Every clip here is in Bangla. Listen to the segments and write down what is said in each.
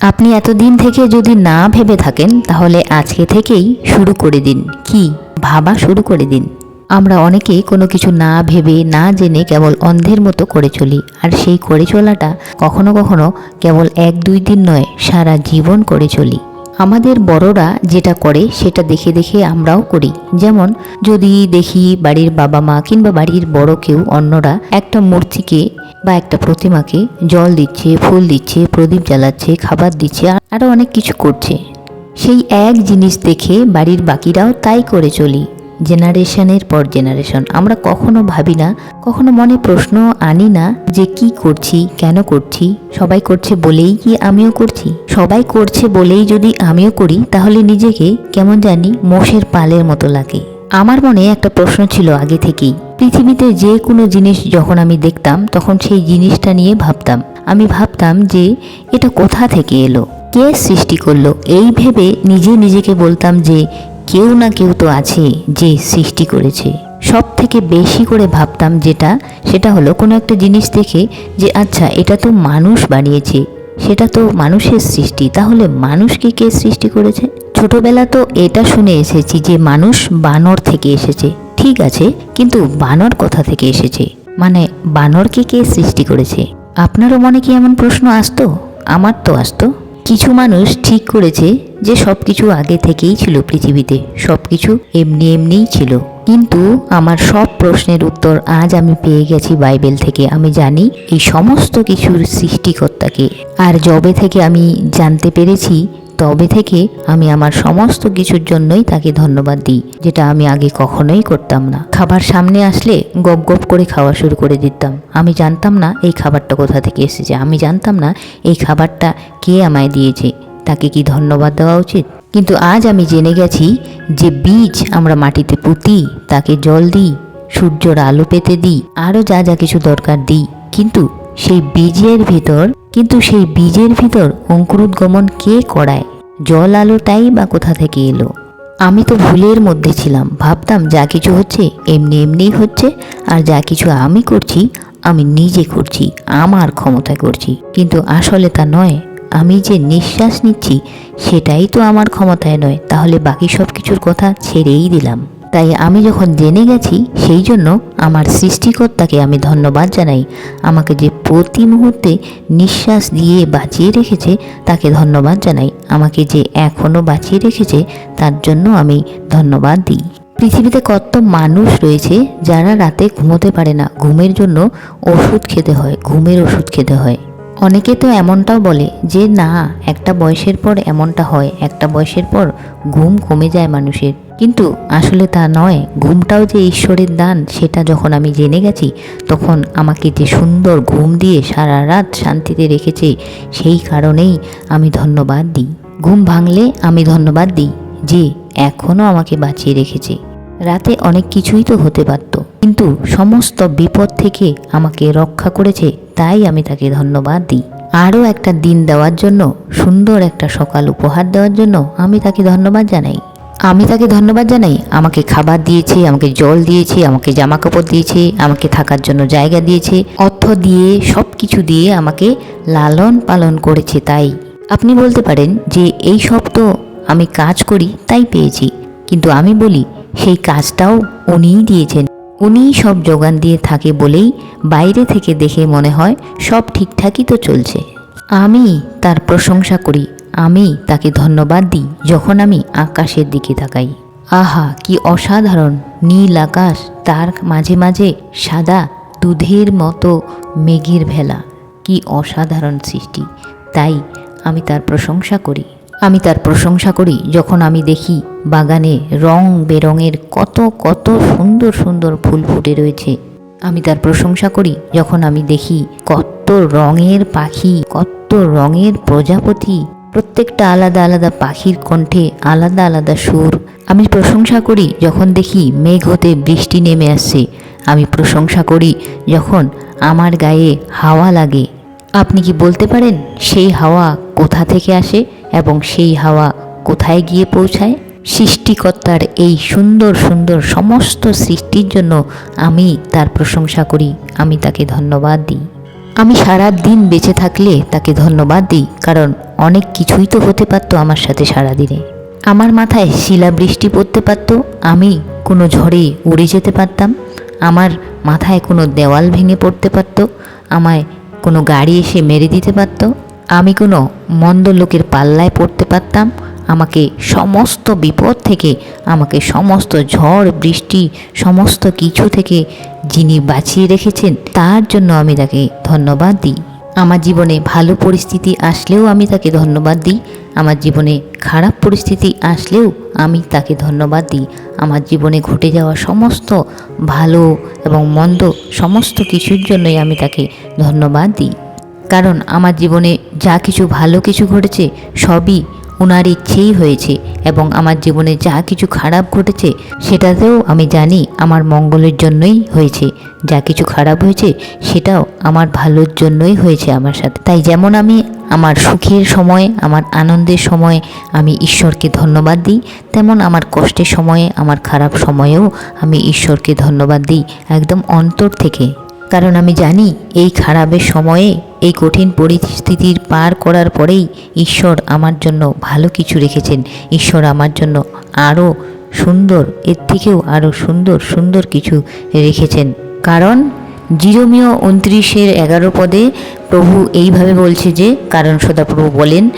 আপনি এতদিন থেকে যদি না ভেবে থাকেন, তাহলে আজকে থেকেই শুরু করে দিন। কি? ভাবা শুরু করে দিন। আমরা অনেকে কোনো কিছু না ভেবে, না জেনে কেবল অন্ধের মতো করে চলি। আর সেই করে চলাটা কখনো কখনো কেবল এক দুই দিন নয়, সারা জীবন করে চলি। আমাদের বড়রা যেটা করে সেটা দেখে দেখে আমরাও করি। যেমন, যদি দেখি বাড়ির বাবা মা কিংবা বাড়ির বড় কেউ অন্যরা একটা মূর্তিকে বা একটা প্রতিমাকে জল দিচ্ছে, ফুল দিচ্ছে, প্রদীপ জ্বালাচ্ছে, খাবার দিচ্ছে আরও অনেক কিছু করছে। সেই এক জিনিস দেখে বাড়ির বাকিরাও তাই করে চলি। জেনারেশনের পর জেনারেশন। আমরা কখনো ভাবি না, কখনো মনে প্রশ্ন আনি না যে কি করছি, কেন করছি, সবাই করছে বলেই কি আমিও করছি? সবাই করছে বলেই যদি আমিও করি, তাহলে নিজেকে কেমন জানি মোষের পালের মতো লাগে। আমার মনে একটা প্রশ্ন ছিল আগে থেকেই। পৃথিবীতে যে কোনো জিনিস যখন আমি দেখতাম, তখন সেই জিনিসটা নিয়ে ভাবতাম। আমি ভাবতাম যে এটা কোথা থেকে এলো? কে সৃষ্টি করল? এই ভেবে নিজে নিজেকে বলতাম যে কেউ না কেউ তো আছে যে সৃষ্টি করেছে। সব থেকে বেশি করে ভাবতাম যেটা, সেটা হলো কোনো একটা জিনিস দেখে যে আচ্ছা এটা তো মানুষ বানিয়েছে, সেটা তো মানুষের সৃষ্টি, তাহলে মানুষকে কে সৃষ্টি করেছে? ছোটবেলা তো এটা শুনে এসেছি যে, মানুষ বানর থেকে এসেছে, ঠিক আছে, কিন্তু বানর কোথা থেকে এসেছে? মানে বানরকে কে সৃষ্টি করেছে? আপনারও মনে কি এমন প্রশ্ন আসতো? আমার তো আসতো। কিছু মানুষ ঠিক করেছে যে সব কিছু আগে থেকেই ছিল পৃথিবীতে সব কিছু এমনি এমনিই ছিল। কিন্তু আমার সব প্রশ্নের উত্তর আজ আমি পেয়ে গেছি বাইবেল থেকে। আমি জানি এই সমস্ত কিছুর সৃষ্টিকর্তাকে। আর জবে থেকে আমি জানতে পেরেছি তবে থেকে আমি আমার সমস্ত কিছুর জন্যই তাকে ধন্যবাদ দিই, যেটা আমি আগে কখনোই করতাম না। খাবার সামনে আসলে গপ গপ করে খাওয়া শুরু করে দিতাম। আমি জানতাম না এই খাবারটা কোথা থেকে এসেছে। আমি জানতাম না এই খাবারটা কে আমায় দিয়েছে। তাকে কি ধন্যবাদ দেওয়া উচিত? কিন্তু আজ আমি জেনে গেছি যে বীজ আমরা মাটিতে পুঁতি, তাকে জল দিই, সূর্যর আলো পেতে দিই, আরও যা যা কিছু দরকার দিই। কিন্তু সেই বীজের ভিতর কিন্তু সেই বীজের ভিতর অঙ্কুরোদ্গমন কে করায়? জল আলোটাই বা কোথা থেকে এলো? আমি তো ভুলের মধ্যে ছিলাম। ভাবতাম যা কিছু হচ্ছে এমনি এমনিই হচ্ছে, আর যা কিছু আমি করছি, আমি নিজে করছি, আমার ক্ষমতায় করছি। কিন্তু আসলে তা নয়। আমি যে নিঃশ্বাস নিচ্ছি, সেটাই তো আমার ক্ষমতায় নয়। তাহলে বাকি সব কিছুর কথা ছেড়েই দিলাম। তাই আমি যখন জেনে গেছি, সেই জন্য আমার সৃষ্টিকর্তাকে আমি ধন্যবাদ জানাই। আমাকে যে প্রতি মুহূর্তে নিঃশ্বাস দিয়ে বাঁচিয়ে রেখেছে, তাকে ধন্যবাদ জানাই। আমাকে যে এখনও বাঁচিয়ে রেখেছে, তার জন্য আমি ধন্যবাদ দিই। পৃথিবীতে কত মানুষ রয়েছে যারা রাতে ঘুমোতে পারে না। ঘুমের জন্য ওষুধ খেতে হয়, ঘুমের ওষুধ খেতে হয়। অনেকে তো এমনটাও বলে যে, না, একটা বয়সের পর এমনটা হয়, একটা বয়সের পর ঘুম কমে যায় মানুষের। কিন্তু আসলে তা নয়, ঘুমটাও যে ঈশ্বরের দান, সেটা যখন আমি জেনে গেছি, তখন আমাকে যে সুন্দর ঘুম দিয়ে সারা রাত শান্তিতে রেখেছে, সেই কারণেই আমি ধন্যবাদ দিই। ঘুম ভাঙলে আমি ধন্যবাদ দিই যে, এখনও আমাকে বাঁচিয়ে রেখেছে। রাতে অনেক কিছুই তো হতে পারত, কিন্তু সমস্ত বিপদ থেকে আমাকে রক্ষা করেছে তাই আমি তাকে ধন্যবাদ দিই। আরও একটা দিন দেওয়ার জন্য, সুন্দর একটা সকাল উপহার দেওয়ার জন্য আমি তাকে ধন্যবাদ জানাই। আমি তাকে ধন্যবাদ জানাই, আমাকে খাবার দিয়েছে, আমাকে জল দিয়েছে, আমাকে জামা কাপড় দিয়েছে, আমাকে থাকার জন্য জায়গা দিয়েছে, অর্থ দিয়ে সব কিছু দিয়ে আমাকে লালন পালন করেছে তাই। আপনি বলতে পারেন যে এই সব তো আমি কাজ করি, তাই পেয়েছি। কিন্তু আমি বলি, সেই কাজটাও উনিই দিয়েছেন। উনিই সব যোগান দিয়ে থাকে বলেই বাইরে থেকে দেখে মনে হয় সব ঠিকঠাকই তো চলছে। আমি তার প্রশংসা করি, আমি তাকে ধন্যবাদ দিই যখন আমি আকাশের দিকে তাকাই। আহা, কি অসাধারণ! নীল আকাশ, তার মাঝে মাঝে সাদা দুধের মতো মেঘের ভেলা। কি অসাধারণ সৃষ্টি! তাই আমি তার প্রশংসা করি। আমি তার প্রশংসা করি যখন আমি দেখি বাগানে রং বেরঙের কত কত সুন্দর সুন্দর ফুল ফুটে রয়েছে। আমি তার প্রশংসা করি যখন আমি দেখি কত রঙের পাখি, কত রঙের প্রজাপতি। প্রত্যেকটা আলাদা আলাদা পাখির কণ্ঠে আলাদা আলাদা সুর। আমি প্রশংসা করি যখন দেখি মেঘ হতে বৃষ্টি নেমে আসছে। আমি প্রশংসা করি যখন আমার গায়ে হাওয়া লাগে। আপনি কি বলতে পারেন সেই হাওয়া কোথা থেকে আসে? এবং সেই হাওয়া কোথায় গিয়ে পৌঁছায়? সৃষ্টিকর্তার এই সুন্দর সুন্দর সমস্ত সৃষ্টির জন্য আমি তার প্রশংসা করি, আমি তাকে ধন্যবাদ দিই। আমি সারা দিন বেঁচে থাকলে তাকে ধন্যবাদ দিই, কারণ অনেক কিছুই তো হতে পারতো আমার সাথে সারা দিনে। আমার মাথায় শিলাবৃষ্টি পড়তে পারতো, আমি কোনো ঝড়ে উড়ে যেতে পারতাম, আমার মাথায় কোনো দেওয়াল ভেঙে পড়তে পারতো, আমায় কোনো গাড়ি এসে মেরে দিতে পারতো আমি কোনো মন্দ লোকের পাল্লায় পড়তে পারতাম? আমাকে সমস্ত বিপদ থেকে, আমাকে সমস্ত ঝড়, বৃষ্টি, সমস্ত কিছু থেকে যিনি বাঁচিয়ে রেখেছেন, তার জন্য আমি তাকে ধন্যবাদ দিই। আমার জীবনে ভালো পরিস্থিতি আসলেও আমি তাকে ধন্যবাদ দিই। আমার জীবনে খারাপ পরিস্থিতি আসলেও আমি তাকে ধন্যবাদ দিই। আমার জীবনে ঘটে যাওয়া সমস্ত ভালো এবং মন্দ সমস্ত কিছুর জন্যই আমি তাকে ধন্যবাদ দিই। কারণ আমার জীবনে যা কিছু ভালো কিছু ঘটেছে, সবই ওনার ইচ্ছেই হয়েছে এবং আমার জীবনে যা কিছু খারাপ ঘটেছে, সেটাতেও আমি জানি আমার মঙ্গলের জন্যই হয়েছে। যা কিছু খারাপ হয়েছে, সেটাও আমার ভালোর জন্যই হয়েছে আমার সাথে। তাই যেমন আমি আমার সুখের সময়, আমার আনন্দের সময় আমি ঈশ্বরকে ধন্যবাদ দিই, তেমন আমার কষ্টের সময়ে, আমার খারাপ সময়েও আমি ঈশ্বরকে ধন্যবাদ দিই একদম অন্তর থেকে। কারণ আমি জানি এই খারাপের সময়ে এই কঠিন পরিস্থিতির পার করার পরেই ঈশ্বর আমার জন্য ভালো কিছু রেখেছেন। ঈশ্বর আমার জন্য আরও সুন্দর, এর থেকেও আরও সুন্দর সুন্দর কিছু রেখেছেন। কারণ জিরোমিও উনত্রিশের এগারো পদে প্রভু এইভাবে বলছে যে, কারণ সদাপ্রভু বলেন,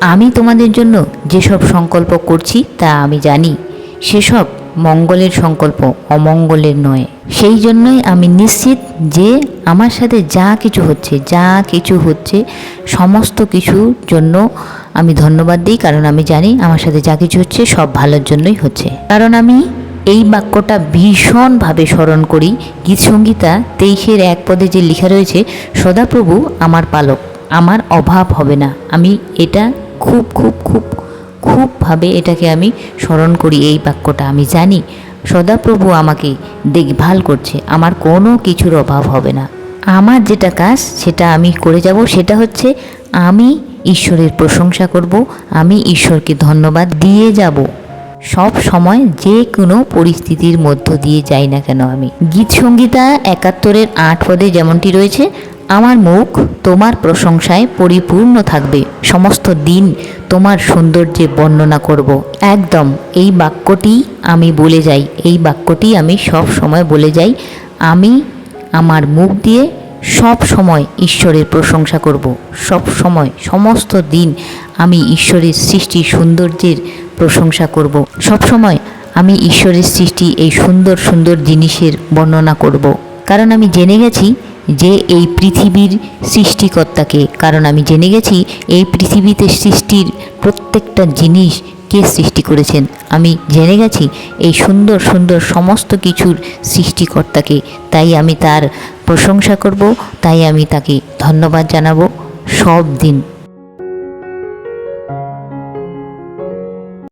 আমি তোমাদের জন্য যেসব সংকল্প করছি তা আমি জানি। সেসব মঙ্গলের সংকল্প, অমঙ্গলের নয়। সেই জন্যই আমি নিশ্চিত যে আমার সাথে যা কিছু হচ্ছে, যা কিছু হচ্ছে, সমস্ত কিছুর জন্য আমি ধন্যবাদ দিই, কারণ আমি জানি আমার সাথে যা কিছু হচ্ছে সব ভালোর জন্যই হচ্ছে। কারণ আমি এই বাক্যটা ভীষণভাবে স্মরণ করি। গীতসংগীতা তেইশের এক পদে যে লেখা রয়েছে, সদাপ্রভু আমার পালক, আমার অভাব হবে না। আমি এটা খুব খুব খুব খুবভাবে এটাকে আমি স্মরণ করি, এই বাক্যটা আমি জানি। সদাপ্রভু আমাকে দেখভাল করছে, আমার কোনো কিছুর অভাব হবে না। আমার যেটা কাজ, সেটা আমি করে যাব, সেটা হচ্ছে আমি ঈশ্বরের প্রশংসা করব, আমি ঈশ্বরকে ধন্যবাদ দিয়ে যাব। সব সময় যে কোনো পরিস্থিতির মধ্য দিয়ে যাই না কেন আমি। গীত সঙ্গীতা একাত্তরের আট পদে যেমনটি রয়েছে, আমার মুখ তোমার প্রশংসায় পরিপূর্ণ থাকবে। সমস্ত দিন তোমার সৌন্দর্যে বর্ণনা করব। একদম, এই বাক্যটি আমি বলে যাই, এই বাক্যটি আমি সব সময় বলে যাই, আমি আমার মুখ দিয়ে সব সময় ঈশ্বরের প্রশংসা করব। সব সময়, সমস্ত দিন আমি ঈশ্বরের সৃষ্টি সৌন্দর্যের প্রশংসা করব। সব সময় আমি ঈশ্বরের সৃষ্টি এই সুন্দর সুন্দর জিনিসের বর্ণনা করব। কারণ আমি জেনে গেছি যে এই পৃথিবীর সৃষ্টিকর্তাকে, কারণ আমি জেনে গেছি এই পৃথিবীতে সৃষ্টির প্রত্যেকটা জিনিস কে সৃষ্টি করেছেন। আমি জেনে গেছি এই সুন্দর সুন্দর সমস্ত কিছুর সৃষ্টিকর্তাকে, তাই আমি তার প্রশংসা করব, তাই আমি তাকে ধন্যবাদ জানাব। সব দিন।